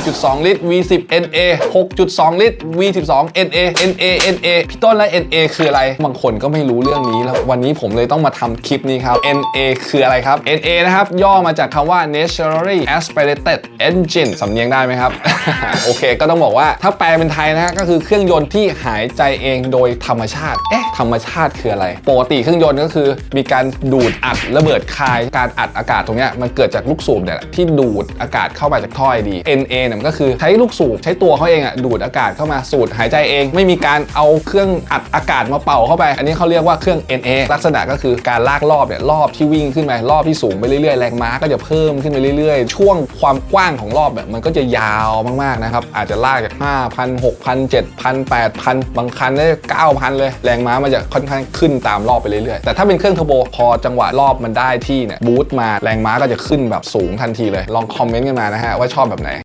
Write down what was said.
5.2 ลิตร V10 NA 6.2 ลิตร V12 NA NA NA พี่ต้นและ NA คืออะไร บางคนก็ไม่รู้เรื่องนี้แล้ววันนี้ผมเลยต้องมาทำคลิปนี้ครับ NA คืออะไรครับ NA นะครับ ย่อมาจากคำว่า Naturally Aspirated Engine สำเนียงได้ไหมครับ โอเค ก็ต้องบอกว่าถ้าแปลเป็นไทยนะฮะก็คือเครื่องยนต์ที่หายใจเองโดยธรรมชาติ เอ๊ะ ธรรมชาติคืออะไร ปกติเครื่องยนต์ก็คือ มีการดูดอัดระเบิดคาย การอัดอากาศตรงเนี้ยมันเกิดจากลูกสูบเนี่ยที่ดูดอากาศเข้ามาจากท่อไอดี NA เนี่ยมันก็คือใช้ลูกสูบใช้ตัวเขาเองอะดูดอากาศเข้ามาสูดหายใจเอง ไม่มีการเอาเครื่องอัดอากาศมาเป่าเข้าไป อันนี้เขาเรียกว่าเครื่อง NA ลักษณะก็คือการลากรอบเนี่ยรอบที่วิ่งขึ้นไปรอบที่สูงไปเรื่อยๆแรงม้าก็จะเพิ่มขึ้นไปเรื่อยๆ ช่วงความกว้างของรอบเนี่ยมันก็จะยาวมากๆนะครับอาจจะลากจาก5,000 6,000 7,000 8,000 บางคันได้9,000 เลย แรงม้ามันจะค่อนข้างขึ้นตามรอบไปเรื่อยๆ แต่ถ้าเป็นเครื่องเทอร์โบพอจังหวะรอบมันได้ที่เนี่ยบูตมาแรงม้าก็จะขึ้นแบบสูงทันทีเลย ลองคอมเมนต์กันมานะฮะว่าชอบแบบไหน